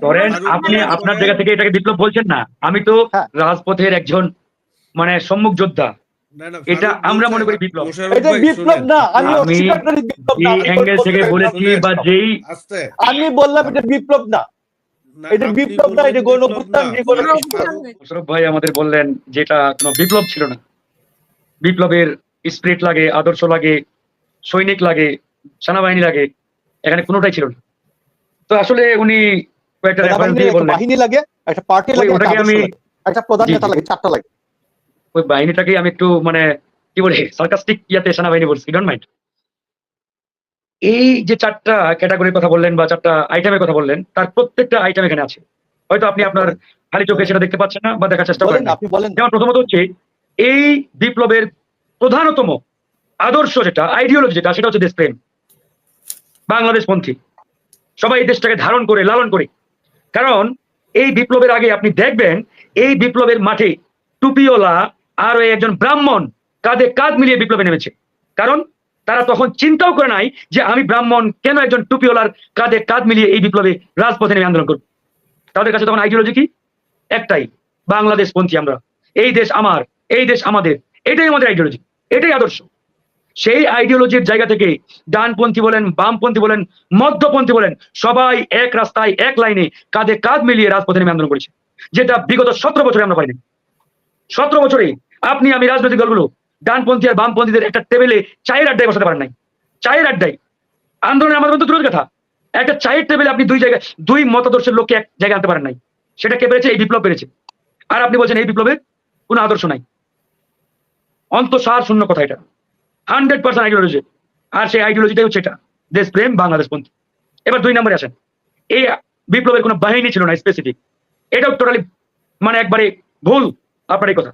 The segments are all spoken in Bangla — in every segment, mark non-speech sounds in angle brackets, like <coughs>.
ধরেন আপনি আপনার জায়গা থেকে এটাকে বিপ্লব বলছেন না আমি তো হ্যাঁ। রাজপথের একজন মানে সম্মুখ যোদ্ধা না, না, এটা আমরা মনে করি বিপ্লব। এটা বিপ্লব না আমি আমি অস্বীকার করি বিপ্লব না অ্যাঙ্গেল থেকে বলেছি বা যেই আমি বললাম এটা বিপ্লব না এটা বিপ্লব না, এটা বিপ্লব গণঅভ্যুত্থান, না। যে কোনো ফারুক- কিছু। ফারুক- মোশাররফ ভাই আমাদের বললেন যেটা কোনো বিপ্লব ছিল না বিপ্লবের স্পিরিট লাগে আদর্শ লাগে সৈনিক লাগে সেনাবাহিনী লাগে এখানে কোনোটাই ছিল না তো আসলে উনি কয়েকটা রেফারেন্স দিয়ে বললেন। বাহিনী লাগে একটা পার্টি লাগে ওটাকে আমি- একটা প্রধান নেতা লাগে চারটা লাগে। ওই বাহিনীটাকে আমি একটু মানে কি বলে সার্কাস্টিক ইয়াতে সেনাবাহিনী বলছি ডোন্ট মাইন্ড এই যে চারটা ক্যাটাগরির কথা বললেন বা চারটা আইটেমের কথা বললেন তার প্রত্যেকটা আইটেম এখানে আছে। হয়তো আপনি আপনার খালি চোখে সেটা দেখতে পাচ্ছেন না বা দেখার চেষ্টা করেন আপনি বলেন। যেমন প্রথমত হচ্ছে এই বিপ্লবের প্রধানতম আদর্শ যেটা আইডিওলজি যেটা সেটা হচ্ছে দেশপ্রেম। বাংলাদেশপন্থী। সবাই এই দেশটাকে ধারণ করে লালন করে। কারণ এই বিপ্লবের আগে আপনি দেখবেন, এই বিপ্লবের মাঠে টুপিওলা আর ওই একজন ব্রাহ্মণ কাঁধে কাঁধ মিলিয়ে বিপ্লবে নেমেছে। কারণ তারা তখন চিন্তাও করে নাই যে আমি ব্রাহ্মণ কেন একজন টুপিওলার কাঁধে কাঁধ মিলিয়ে এই বিপ্লবে রাজপথে নেমে আন্দোলন করব? তাদের কাছে তখন আইডিওলজি কি? একটাই, বাংলাদেশপন্থী আমরা। এই দেশ আমার, এই দেশ আমাদের। এটাই আমাদের আইডিওলজি, এটাই আদর্শ। সেই আইডিওলজির জায়গা থেকে ডানপন্থী বলেন, বামপন্থী বলেন, মধ্যপন্থী বলেন, সবাই এক রাস্তায়, এক লাইনে কাঁধে কাঁধ মিলিয়ে রাজপথে নেমে আন্দোলন করেছে। যেটা বিগত সতেরো বছরে আমরা পাইনি। সতেরো বছরে আপনি, আমি রাজনৈতিক দলগুলো, ডানপন্থী আর বামপন্থীদের একটা টেবিলে চায়ের আড্ডায় বসাতে পারেন নাই। চায়ের আড্ডায়। আন্দোলনের আমাদের মধ্যে দূরের কথা। একটা চায়ের টেবিলে আপনি দুই জায়গায়, দুই মতাদর্শের লোককে এক জায়গায় আনতে পারেন নাই। সেটা কে পেরেছে? এই বিপ্লব পেরেছে। আর আপনি বলছেন, এই বিপ্লবের কোনো আদর্শ নাই। অন্তঃসার শূন্য কথা এটা। হান্ড্রেড পার্সেন্ট আইডিওলজি আর সেই আইডিওলজিটাই হচ্ছে এটা। দেশপ্রেম বাংলাদেশ পন্থী এবার দুই নম্বরে আসেন। এই বিপ্লবের কোনো বাহিনী ছিল না স্পেসিফিক এটাও টোটালি মানে একবারে ভুল আপনার এই কথা।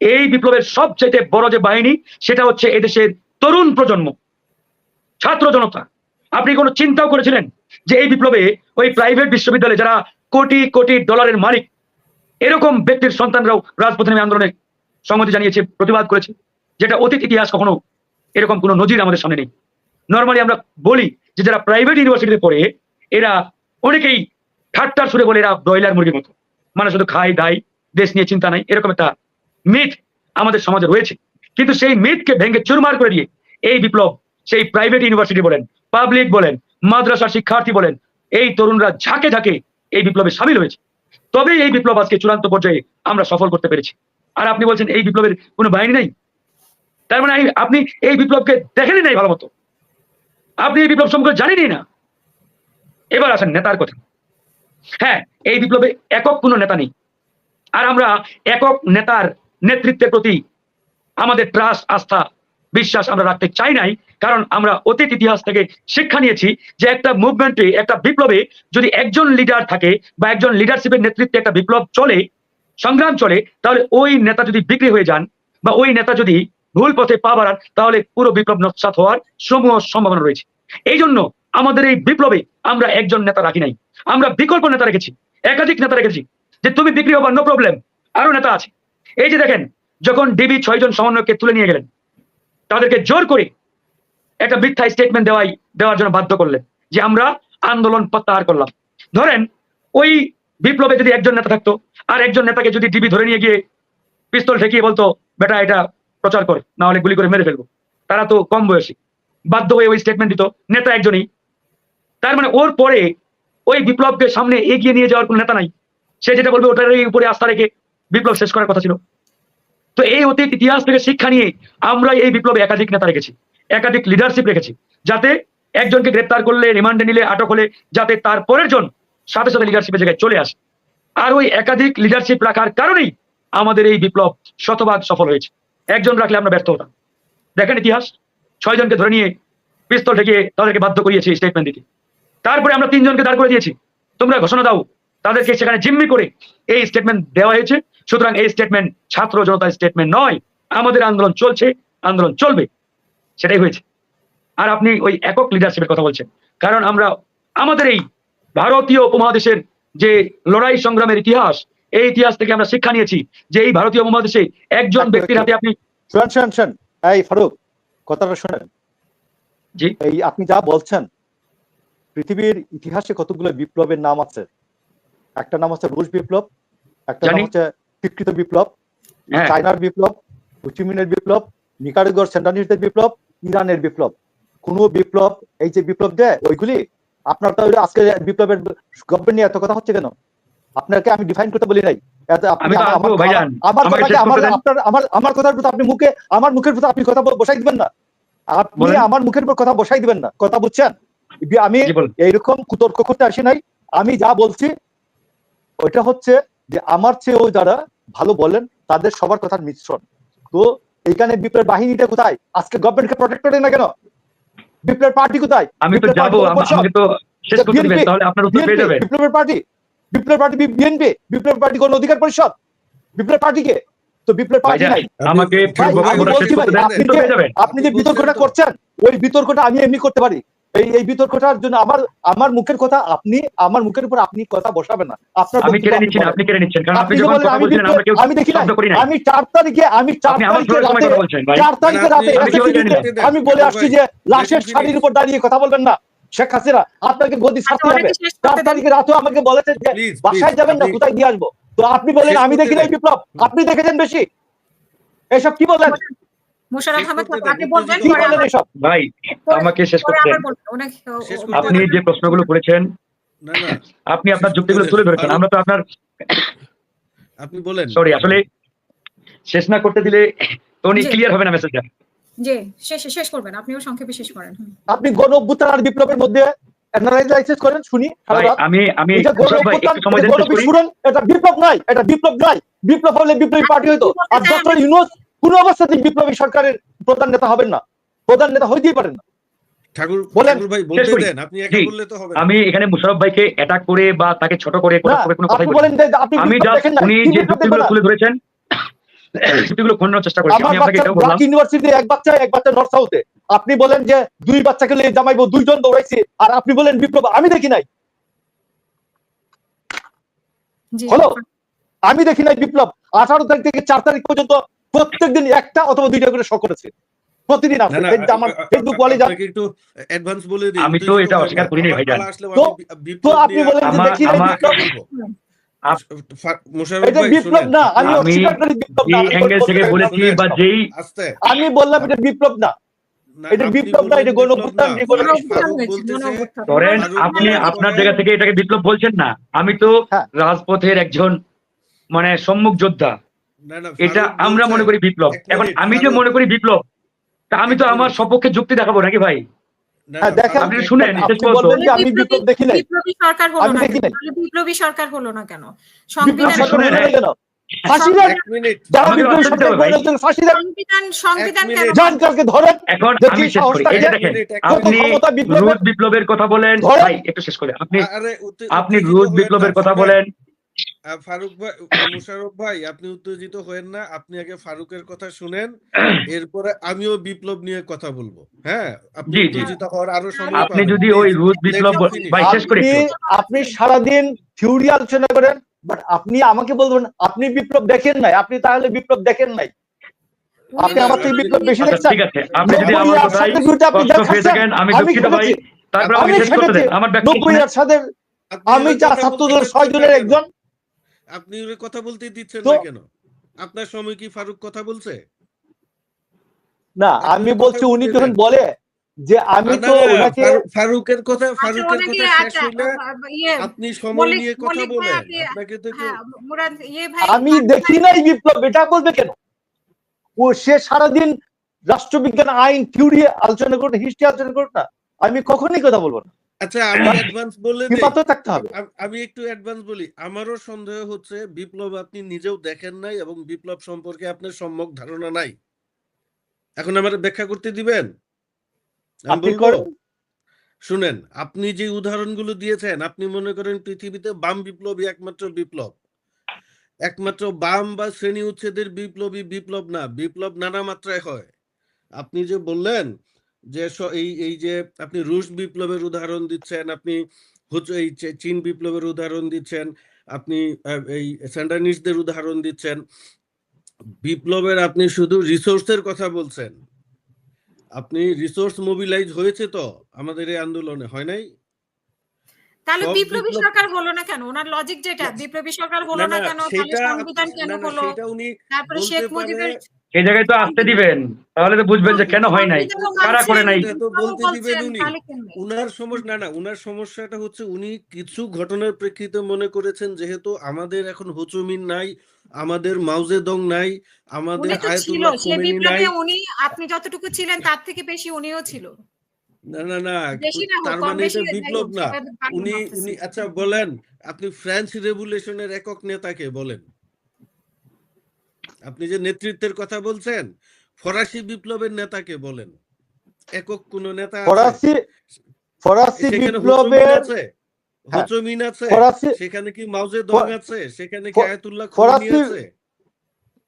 এই বিপ্লবের সবচেয়ে বড় যে বাহিনী, সেটা হচ্ছে এদেশের তরুণ প্রজন্ম। ছাত্র জনতা। আপনি কোনো চিন্তাও করেছিলেন যে এই বিপ্লবে ওই প্রাইভেট বিশ্ববিদ্যালয়ে যারা কোটি কোটি ডলারের মালিক, এরকম ব্যক্তির সন্তানরাও রাজপথে আন্দোলনে সংহতি জানিয়েছে, প্রতিবাদ করেছে, যেটা অতীত ইতিহাস কখনো এরকম কোনো নজির আমাদের সামনে নেই। নর্মালি আমরা বলি যে যারা প্রাইভেট ইউনিভার্সিটিতে পড়ে, এরা অনেকেই ঠাট্টার সুরে বলে এরা ব্রয়লার মুরগির মতো। মানে শুধু খায়, দায়, দেশ নিয়ে চিন্তা নাই, এরকম একটা মিথ আমাদের সমাজে রয়েছে। কিন্তু সেই মিথকে ভেঙে চুরমার করে দিয়ে এই বিপ্লব সেই প্রাইভেট ইউনিভার্সিটি বলেন পাবলিক বলেন, মাদ্রাসার শিক্ষার্থী বলেন, এই তরুণরা ঝাঁকে ঝাঁকে এই বিপ্লবে সামিল হয়েছে। তবে এই বিপ্লব আজকে চূড়ান্ত পর্যায়ে আমরা সফল করতে পেরেছি। আর আপনি বলছেন এই বিপ্লবের কোনো বাহিনী নেই? তার মানে আপনি এই বিপ্লবকে দেখেনই নাই ভালো মতো আপনি এই বিপ্লব সম্পর্কে জানেনই না। এবার আসেন নেতার কথা। হ্যাঁ এই বিপ্লবে একক কোনো নেতা নেই। আর আমরা একক নেতার নেতৃত্বের প্রতি আমাদের ট্রাস্ট আস্থা, বিশ্বাস আমরা রাখতে চাই নাই। কারণ আমরা অতীত ইতিহাস থেকে শিক্ষা নিয়েছি যে একটা মুভমেন্টে একটা বিপ্লবে যদি একজন লিডার থাকে বা একজন লিডারশিপের নেতৃত্বে একটা বিপ্লব চলে, সংগ্রাম চলে, তাহলে ওই নেতা যদি বিক্রি হয়ে যান বা ওই নেতা যদি ভুল পথে পা বাড়ান, তাহলে পুরো বিপ্লব নস্বাত হওয়ার সমূহ সম্ভাবনা রয়েছে। এই জন্য আমাদের এই বিপ্লবে আমরা একজন নেতা রাখি নাই। আমরা বিকল্প নেতা রেখেছি, একাধিক নেতা রেখেছি, যে তুমি বিক্রি হবার নো প্রবলেম আরও নেতা আছে। এই যে দেখেন, যখন ডিবি ছয়জন সমন্বয়কে তুলে নিয়ে গেলেন, তাদেরকে জোর করে একটা মিথ্যা স্টেটমেন্ট দেওয়াই, দেওয়ার জন্য বাধ্য করলেন, যে আমরা আন্দোলন প্রত্যাহার করলাম। ধরেন, ওই বিপ্লবে যদি একজন নেতা থাকতো, আর একজন নেতাকে যদি ডিবি ধরে নিয়ে গিয়ে পিস্তল ঠেকিয়ে বলতো, বেটা, এটা প্রচার কর, না হলে গুলি করে মেরে ফেলব। তারা তো কম বয়সী। বাধ্য হয়ে ওই স্টেটমেন্ট দিত, নেতা একজনই। তার মানে ওর পরে ওই বিপ্লবকে সামনে এগিয়ে নিয়ে যাওয়ার কোনো নেতা নাই। সে যেটা বলবে ওটার উপরে আস্থা রেখে বিপ্লব শেষ করার কথা ছিল। তো এই অতীত ইতিহাস থেকে শিক্ষা নিয়ে আমরা এই বিপ্লবে একাধিক নেতা রেখেছি, একাধিক লিডারশিপ রেখেছি, যাতে একজনকে গ্রেপ্তার করলে, রিমান্ডে নিলে, আটক হলে, যাতে তার পরের জন সাথে সাথে লিডারশিপের জায়গায় চলে আসে। আর ওই একাধিক লিডারশিপ রাখার কারণেই আমাদের এই বিপ্লব শতভাগ সফল হয়েছে। একজন রাখলে আমরা ব্যর্থ হতাম। দেখেন ইতিহাস, ছয় জনকে ধরে নিয়ে পিস্তল ঠেকিয়ে তাদেরকে বাধ্য করিয়েছি স্টেটমেন্ট দিতে। তারপরে আমরা তিনজনকে দাঁড় করে দিয়েছি। তোমরা ঘোষণা দাও, তাদেরকে সেখানে জিম্মি করে এই স্টেটমেন্ট দেওয়া হয়েছে। সুতরাং এই স্টেটমেন্ট ছাত্র জনতার স্টেটমেন্ট নয়, আমাদের আন্দোলন চলছে, আন্দোলন চলবে। সেটাই হয়েছে। আর আপনি ওই একক লিডারশিপের কথা বলছেন। কারণ আমরা, আমাদের এই ভারতীয় উপমহাদেশের যে লড়াই সংগ্রামের ইতিহাস এই ইতিহাস থেকে আমরা শিক্ষা নিয়েছি যে এই ভারতীয় উপমহাদেশে একজন ব্যক্তির হাতে আপনি শোন শোন শোন এই ফারুক কথাটা শোনেন। জি। এই আপনি যা বলছেন পৃথিবীর ইতিহাসে কতগুলো বিপ্লবের নাম আছে? একটা নাম হচ্ছে রুশ বিপ্লব একটা নাম। হচ্ছে স্বীকৃত বিপ্লব হ্যাঁ। চায়নার বিপ্লব হুচিমিনের বিপ্লব নিকারাগুয়ার সেন্টানিস্টের বিপ্লব ইরানের বিপ্লব। কোন বিপ্লব এই যে বিপ্লব দেয় ওইগুলি আপনার তো আজকে বিপ্লবের গভর্নমেন্ট নিয়ে এত কথা হচ্ছে কেন? আপনাকে আমি ডিফাইন করতে বলি নাই। আমার- কথার প্রতি আপনি মুখে আমার মুখের প্রতি আপনি কথা বসাই দিবেন না। আপনি আমার মুখের উপর কথা বসাই দিবেন না। কথা বুঝছেন? আমি এইরকম কুতর্ক করতে আসি নাই। আমি যা বলছি ওইটা হচ্ছে যে আমার চেয়েও যারা ভালো বলেন তাদের সবার কথার মিশ্রণ। তো এইখানে বিপ্লব বাহিনীটা কোথায়? আজকে গভর্নমেন্টকে প্রোটেক্ট করে না কেন? বিপ্লব পার্টি কোথায়? আমি তো যাব আমাকে তো শেষ করতে দিবেন তাহলে আপনার উত্তর পেয়ে যাবেন। বিপ্লবের পার্টি বিপ্লব পার্টি বিএনপি বিপ্লব পার্টি কোন অধিকার পরিষদ। বিপ্লব পার্টিকে তো বিপ্লব পার্টি নাই। আমাকে আপনি যে- বিতর্কটা করছেন ওই বিতর্কটা আমি এমনি করতে পারি। এই এই বিতর্কটার জন্য আমার আমার মুখের কথা আপনি আমার মুখের উপর আপনি কথা বসাবেন না। আপনার আমি কেড়ে আপনি নিচ্ছি আপনি কেড়ে নিচ্ছেন কারণ আপনি যখন বলেন কথা আমি আমরা কেউ আমি দেখি নাই। আমি চার তারিখে আমি চার আপনি তারিখে রাতে কথা বলছেন ভাই। চার তারিখে রাতে না। আমি বলে আসছি যে লাশের শাড়ির উপর দাঁড়িয়ে কথা বলবেন না। শেখ হাসিনা আপনাকে গদি ছাড়তে হবে। চার তারিখে রাতেও আমাকে বলেছেন যে বাসায় যাবেন না আপনি- কোথায় দিয়ে আসব? তো আপনি বলেন আমি দেখি নাই বিপ্লব। আপনি দেখেছেন বেশি? এসব কি বলেন? ভাই আমাকে শেষ করতে আপনি যে প্রশ্নগুলো করেছেন আপনি আপনার যুক্তিগুলো তুলে ধরেছেন। আমরা তো আপনার আপনি বলেন। সরি আসলে শেষ না করতে দিলে তো উনি ক্লিয়ার হবে না মেসেজটা জি শেষ শেষ করবেন। আপনিও সংক্ষেপে শেষ করেন। আপনি গণ অভ্যুত্থান আর বিপ্লবের মধ্যে অ্যানালাইসিস করেন শুনি। আমি আমি এটা সময় বিপ্লব নাই এটা বিপ্লব নাই বিপ্লব হলে বিপ্লবী পার্টি হইতো। আর ডক্টর ইউনুস কোন অবস্থাতেই বিপ্লবী সরকারের প্রধান নেতা হবেন না। প্রধান নেতা হইতেই পারেন না। ঠাকুর বলেন। ভাই বলতে দেন আপনি একা বললে তো হবে আমি এখানে মুশাররফ ভাইকে অ্যাটাক করে বা তাকে ছোট করে কোনো কথাই বলেন আমি না, উনি যে যুক্তিগুলো তুলে ধরেছেন <coughs> খণ্ডানোর চেষ্টা করেছি। আমি আপনাকে এটাও বললাম। ইউনিভার্সিটি এক বাচ্চা এক বাচ্চা নর্থ সাউথে আপনি বলেন যে দুই বাচ্চাকে নিয়ে জামাইবো দুইজন দৌড়াইছি আর আপনি বলেন বিপ্লব আমি দেখি নাই। হলো? আমি দেখি নাই বিপ্লব। আঠারো তারিখ থেকে চার তারিখ পর্যন্ত প্রত্যেকদিন একটা অথবা দুইটা করে শো করেছে। প্রতিদিন আমার ফেসবুক ওয়ালে যান একটু অ্যাডভান্স বলে দিই। আমি তো এটা অস্বীকার না। ভাইজান। তো- আপনি বলেন যে দেখি নাই আমি বললাম এটা বিপ্লব না এটা আপনি বিপ্লব না, এটা। ধরেন আপনার জায়গা থেকে এটাকে বিপ্লব বলছেন না। আমি তো হ্যাঁ। রাজপথের একজন মানে সম্মুখ যোদ্ধা। না, না, এটা আমরা মনে করি বিপ্লব। এখন আমি যে মনে করি বিপ্লব তা আমি তো আমার। সপক্ষে যুক্তি দেখাবো নাকি ভাই? আমি দেখি নাই বিপ্লবী সরকার হলো না কেন? সংবিধান বিপ্লবের- রুদ বিপ্লবের কথা বলেন। একটু শেষ করে। আপনি রুদ বিপ্লবের কথা বলেন। ফারুক ভাই মুশারফ ভাই আপনি উত্তেজিত হয়েন না। আপনি আগে ফারুকের কথা শুনেন এরপরে আমিও বিপ্লব নিয়ে কথা বলব। হ্যাঁ? আপনি। উত্তেজিত হওয়ার আরও সময় আপনি যদি ওই রুদ বিপ্লব ভাই শেষ করে আপনি থিওরি আলোচনা করেন বাট আপনি আমাকে বলবেন আপনি বিপ্লব দেখেন নাই আপনি তাহলে বিপ্লব দেখেন নাই। আপনি আমার থেকে বিপ্লব বেশি আচ্ছা দেখছেন? ঠিক আছে আপনি যদি আমার কথাই আমি আমি দুঃখিত ভাই। তারপর আমি শেষ করতে দেন আমার আপনি আমি যা কথা ছাত্র বলতে দলের ছয় জনের একজন। আপনি ওর কথা বলতে দিচ্ছেন না কেন? আপনার সময় কি ফারুক কথা বলছে? না আমি বলছি উনি যখন বলে যে আমি তো ওনাকে ফারুক- ফারুকের কথা আচ্ছা, ফারুকের কথা শেষ আচ্ছা, হইলে ইয়ে, আপনি সময় নিয়ে কথা বলেন। আপনাকে তো হ্যাঁ, মুরাদ, ইয়ে ভাই, আমি দেখি নাই বিপ্লব এটা বলবে কেন? ও সে সারাদিন রাষ্ট্রবিজ্ঞান আইন থিওরি আলোচনা করুন হিস্ট্রি আলোচনা করুন না। আমি কখনোই কথা বলব না। আচ্ছা আমি <coughs> অ্যাডভান্স বলে থাকতে হবে। আমি একটু অ্যাডভান্স বলি। আমারও সন্দেহ হচ্ছে বিপ্লব আপনি নিজেও দেখেন নাই এবং বিপ্লব সম্পর্কে আপনার সম্যক ধারণা নাই। এখন আমার ব্যাখ্যা করতে দিবেন। শুনেন আপনি যে উদাহরণগুলো দিয়েছেন আপনি মনে করেন পৃথিবীতে বাম বিপ্লবী একমাত্র বিপ্লব। একমাত্র বাম বা শ্রেণি উচ্ছেদের বিপ্লবী বিপ্লব না বিপ্লব নানা মাত্রায় হয়। আপনি যে বললেন যে এই এই যে আপনি রুশ বিপ্লবের উদাহরণ দিচ্ছেন আপনি এই চীন বিপ্লবের উদাহরণ দিচ্ছেন আপনি এই স্যান্ডানিস্টদের উদাহরণ দিচ্ছেন। বিপ্লবের আপনি শুধু রিসোর্সের কথা বলছেন। আপনি রিসোর্স মোবিলাইজ হয়েছে তো আমাদের এই আন্দোলনে হয় নাই? তাহলে বিপ্লবী সরকার হলো না কেন? ওনার লজিক যেটা বিপ্লবী সরকার হলো না কেন? তাহলে সংবিধান কেন হলো? উনি তারপরে শেখ মুজিবের এই জায়গায় তো আসতে দিবেন। তাহলে তো বুঝবেন যে কেন হয় নাই কারা করে নাই। তো বলতে দিবেন উনি। উনার সমস্যা না না উনার সমস্যাটা হচ্ছে উনি কিছু ঘটনার প্রেক্ষিতে মনে করেছেন যেহেতু আমাদের এখন হুচুমিন নাই আমাদের মাউজে দং নাই আমাদের উনি আয়াতুল্লাহ খোমেনি নাই। উনি আপনি যতটুকু ছিলেন তার থেকে বেশি উনিও ছিল। না না না তার মানে এটা বিপ্লব না। উনি উনি আচ্ছা বলেন আপনি ফ্রেঞ্চ রেভুলেশনের একক নেতাকে বলেন। আপনি যে নেতৃত্বের কথা বলছেন ফরাসি বিপ্লবের নেতাকে বলেন? একক কোন নেতা ফরাসি ফরাসি বিপ্লবের আছে? হ্যাঁ। আছে? সেখানে কি মাউজে দং আছে? সেখানে কি আয়াতুল্লাহ খোমেনি ফরাসি- আছে?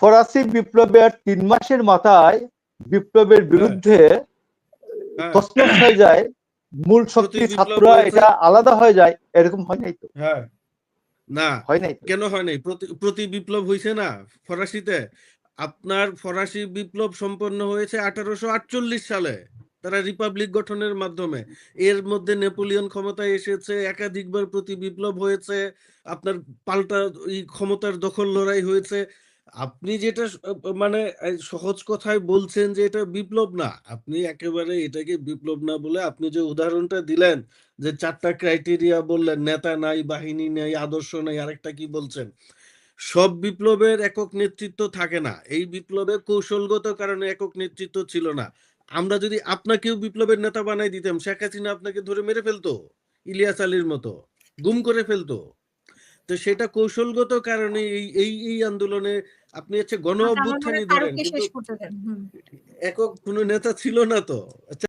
ফরাসি বিপ্লবের তিন মাসের মাথায় বিপ্লবের বিরুদ্ধে হ্যাঁ, হয়ে যায়। মূল শক্তি ছাত্ররা এটা আলাদা হয়ে যায়। এরকম হয় নাই তো? হ্যাঁ। না হয় নাই কেন হয় নাই? প্রতি বিপ্লব হয়েছে না ফরাসিতে? আপনার ফরাসি বিপ্লব সম্পন্ন হয়েছে আঠারোশো আটচল্লিশ সালে তারা রিপাবলিক গঠনের মাধ্যমে। এর মধ্যে নেপোলিয়ন ক্ষমতায় এসেছে একাধিকবার প্রতি বিপ্লব হয়েছে আপনার পাল্টা ক্ষমতার দখল লড়াই হয়েছে আপনি যেটা মানে সহজ কথায় বলছেন যে এটা বিপ্লব না। আপনি একেবারে এটাকে বিপ্লব না বলে আপনি যে উদাহরণটা দিলেন, যে চারটা ক্রাইটেরিয়া বললেন, নেতা নাই, বাহিনী নাই, আদর্শ নাই, আরেকটা কি বলছেন? সব বিপ্লবের একক নেতৃত্ব থাকে না। এই বিপ্লবে কৌশলগত কারণে একক নেতৃত্ব ছিল না। আমরা যদি আপনাকেও বিপ্লবের নেতা বানাই দিতাম, শেখ হাসিনা আপনাকে ধরে মেরে ফেলতো, ইলিয়াস আলীর মতো, গুম করে ফেলতো। তো সেটা কৌশলগত কারণে এই এই এই আন্দোলনে আপনি হচ্ছে গণ আমার অভ্যুত্থানই ধরেন। একক কোনো নেতা ছিল না তো আচ্ছা